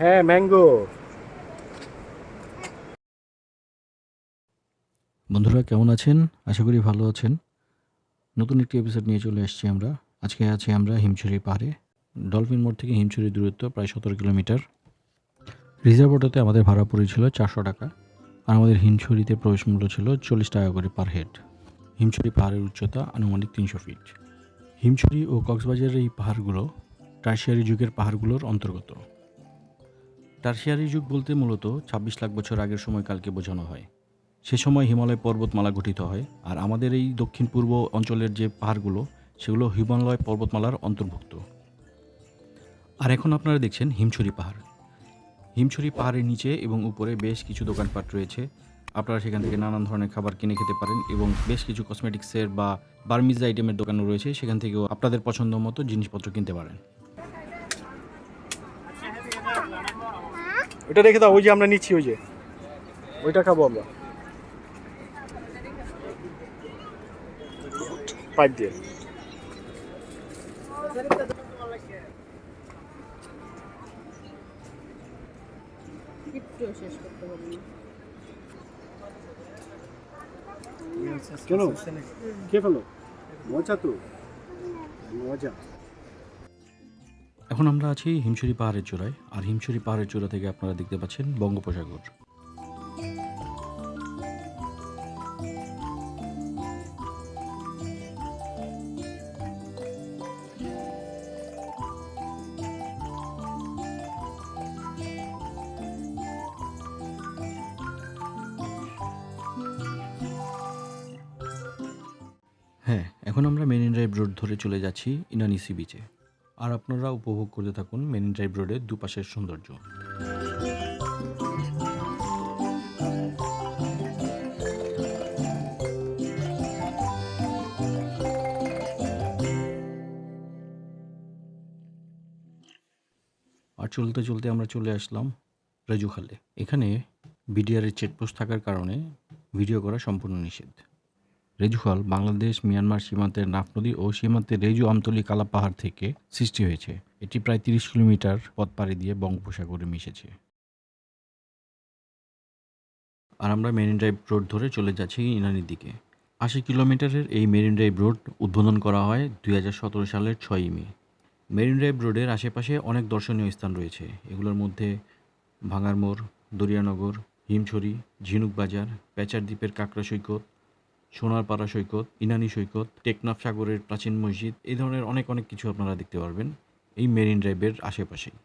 হ্যাঁ ম্যাঙ্গো বন্ধুরা কেমন আছেন? আশা করি ভালো আছেন। নতুন একটি এপিসোড নিয়ে চলে এসেছি আমরা। আজকে আছি আমরা হিমছড়ি পাহাড়ে। ডলফিন মোড় থেকে হিমছড়ি দূরত্ব প্রায় সতেরো কিলোমিটার। রিজার্ভ অটোতে আমাদের ভাড়া পড়েছিল চারশো টাকা। আর আমাদের হিমছড়িতে প্রবেশ মূল্য ছিল চল্লিশ টাকা করে পার হেড হিমছড়ি পাহাড়ের উচ্চতা আনুমানিক তিনশো ফিট হিমছড়ি ও কক্সবাজারের এই পাহাড়গুলো টার্সিয়ারি যুগের পাহাড়গুলোর অন্তর্গত। টার্সিয়ারি যুগ বলতে মূলত ছাব্বিশ লাখ বছর আগের সময়কালকে বোঝানো হয়। সে সময় হিমালয় পর্বতমালা গঠিত হয় আর আমাদের এই দক্ষিণ পূর্ব অঞ্চলের যে পাহাড়গুলো, সেগুলো হিমালয় পর্বতমালার অন্তর্ভুক্ত। আর এখন আপনারা দেখছেন হিমছড়ি পাহাড়। হিমছড়ি পাহাড়ের নিচে এবং উপরে বেশ কিছু দোকানপাট রয়েছে। আপনারা সেখান থেকে নানান ধরনের খাবার কিনে খেতে পারেন এবং বেশ কিছু কসমেটিক্সের বা বার্মিজ আইটেমের দোকানও রয়েছে। সেখান থেকেও আপনাদের পছন্দ মতো জিনিসপত্র কিনতে পারেন। ওইটা রেখে দাও, ওই যে আমরা নিচ্ছি, ওই যে। ওইটা খাব আমরা। পাইপ দিয়ে। কেন? কে ফেলো? মজা তো। মজা। এখন আমরা আছি হিমছড়ি পাহাড়ের চূড়ায়। আর হিমছড়ি পাহাড়ের চূড়া থেকে আপনারা দেখতে পাচ্ছেন বঙ্গোপসাগর। হ্যাঁ এখন আমরা মেরিন ড্রাইভ রোড ধরে চলে যাচ্ছি ইনানি সি বিচে আর আপনারা উপভোগ করতে থাকুন মেরিন ড্রাইভ রোডের দুপাশের সৌন্দর্য। আর চলতে চলতে আমরা চলে আসলাম রেজুখালে এখানে বিডিআরের চেকপোস্ট থাকার কারণে ভিডিও করা সম্পূর্ণ নিষেধ। রেজুখাল বাংলাদেশ, মিয়ানমার সীমান্তের নাফ নদী ও সীমান্তের রেজু আমতলি কালা পাহাড় থেকে সৃষ্টি হয়েছে। এটি প্রায় তিরিশ কিলোমিটার পথ পাড়ি দিয়ে বঙ্গোপসাগরে মিশেছে। আর আমরা মেরিন ড্রাইভ রোড ধরে চলে যাচ্ছি ইনানির দিকে। আশি কিলোমিটারের এই মেরিন ড্রাইভ রোড উদ্বোধন করা হয় দুই হাজার সতেরো সালের ছয়ই মে। মেরিন ড্রাইভ রোডের আশেপাশে অনেক দর্শনীয় স্থান রয়েছে। এগুলোর মধ্যে ভাঙারমোড় দরিয়ানগর, হিমছড়ি, ঝিনুক বাজার প্যাচার দ্বীপের কাঁকড়া সৈকত সোনারপাড়া সৈকত, ইনানি সৈকত, টেকনাফ সাগরের প্রাচীন মসজিদ, এই ধরনের অনেক অনেক কিছু আপনারা দেখতে পারবেন এই মেরিন ড্রাইভের আশেপাশেই।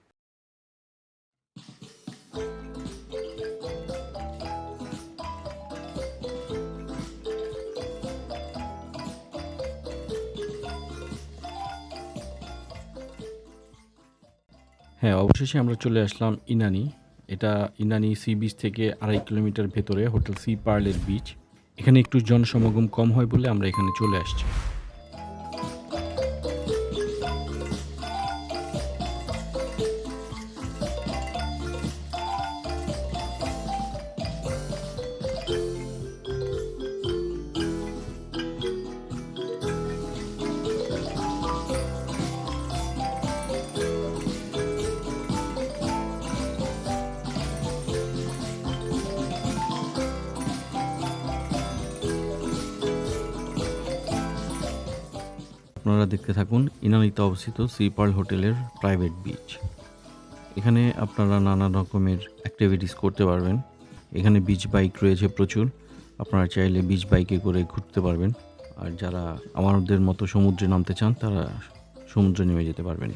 হ্যাঁ অবশেষে আমরা চলে আসলাম ইনানি। এটা ইনানি সি বিচ থেকে আড়াই কিলোমিটার ভেতরে, হোটেল সি পার্লের বিচ। এখানে একটু জনসমাগম কম হয় বলে আমরা এখানে চলে আসছি। আপনারা দেখতে থাকুন ইনানিতে অবস্থিত সি পার্ল হোটেলের প্রাইভেট বিচ। এখানে আপনারা নানা রকমের অ্যাক্টিভিটিস করতে পারবেন। এখানে বিচ বাইক রয়েছে প্রচুর। আপনারা চাইলে বিচ বাইকে করে ঘুরতে পারবেন। আর যারা আমাদের মতো সমুদ্রে নামতে চান, তারা সমুদ্রে নেমে যেতে পারবেন।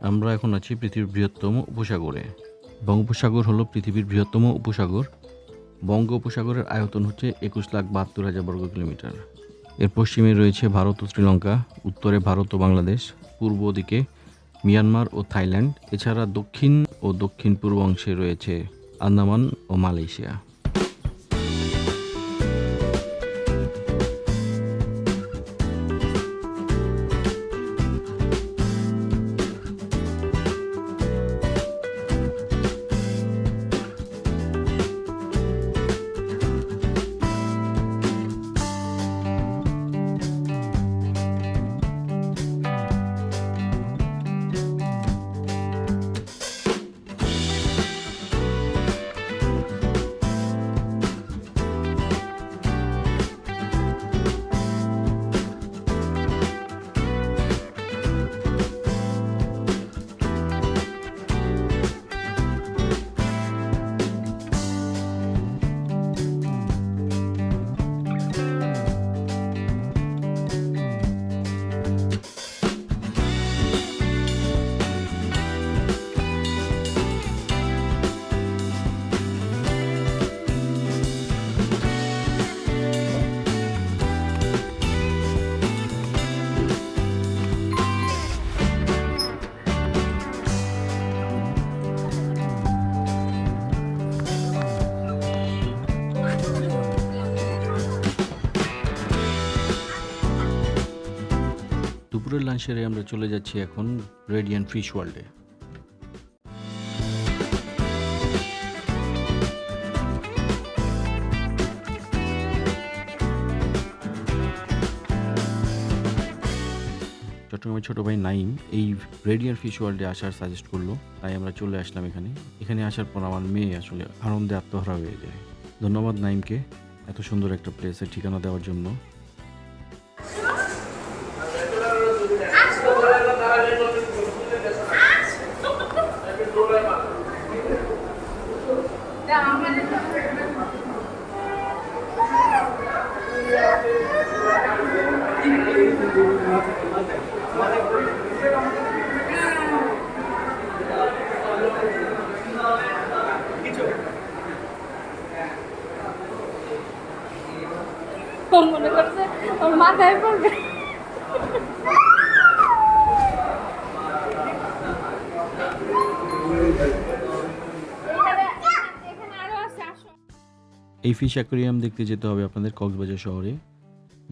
আমরা এখন আছি পৃথিবীর বৃহত্তম উপসাগরে। বঙ্গোপসাগর হলো পৃথিবীর বৃহত্তম উপসাগর। বঙ্গোপসাগরের আয়তন হচ্ছে একুশ লাখ বাহাত্তর হাজার বর্গ কিলোমিটার। এর পশ্চিমে রয়েছে ভারত ও শ্রীলঙ্কা, উত্তরে ভারত ও বাংলাদেশ, পূর্ব দিকে মিয়ানমার ও থাইল্যান্ড, এছাড়া দক্ষিণ ও দক্ষিণ পূর্ব অংশে রয়েছে আন্দামান ও মালয়েশিয়া। দুপুরের লাঞ্চ সেরে আমরা চলে যাচ্ছি এখন রেডিয়ান্ট ফিশ ওয়ার্ল্ডে চট্টগ্রামের ছোট ভাই নাইম এই রেডিয়ান ফিশ ওয়ার্ল্ডে আসার সাজেস্ট করল, তাই আমরা চলে আসলাম এখানে। এখানে আসার পর আমার মেয়ে আসলে আনন্দে আত্মহারা হয়ে যায়। ধন্যবাদ নাইমকে এত সুন্দর একটা প্লেসের ঠিকানা দেওয়ার জন্য। মনে করছে, ওর মাথায় পড়বে। এই ফিশ অ্যাকোরিয়াম দেখতে যেতে হবে আপনাদের কক্সবাজার শহরে।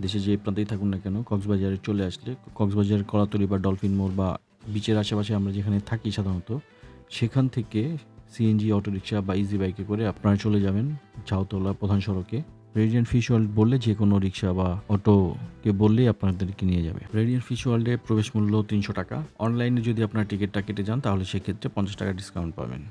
দেশে যে প্রান্তেই থাকুন না কেন, কক্সবাজারে চলে আসলে কক্সবাজার কলাতলি বা ডলফিন মোড় বা বিচের আশেপাশে আমরা যেখানে থাকি সাধারণত, সেখান থেকে সিএনজি অটোরিকশা বা ইজি বাইকে করে আপনারা চলে যাবেন চাউতলা প্রধান সড়কে। রেডিয়ান্ট ফিশ ওয়ার্ল্ড বললে যে কোনো রিক্সা বা অটোকে বললেই আপনাদেরকে নিয়ে যাবে। রেডিয়ান ফিশ ওয়ার্ল্ডে প্রবেশ মূল্য তিনশো টাকা। অনলাইনে যদি আপনার টিকিটটা কেটে যান, তাহলে সেক্ষেত্রে পঞ্চাশ টাকা ডিসকাউন্ট পাবেন।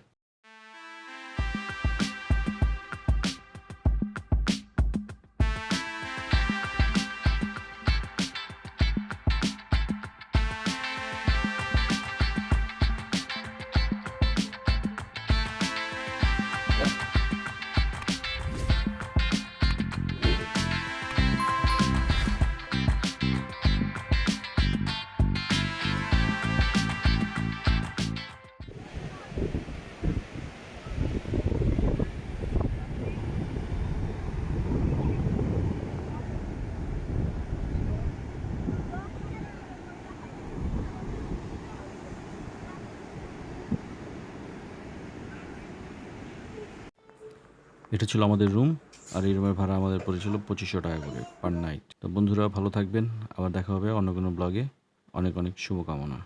এটা ছিল আমাদের রুম আর এই রুমের ভাড়া আমাদের পড়েছিল পঁচিশশো টাকা করে পার নাইট তো বন্ধুরা, ভালো থাকবেন। আবার দেখা হবে অন্য কোনো ব্লগে অনেক অনেক শুভকামনা।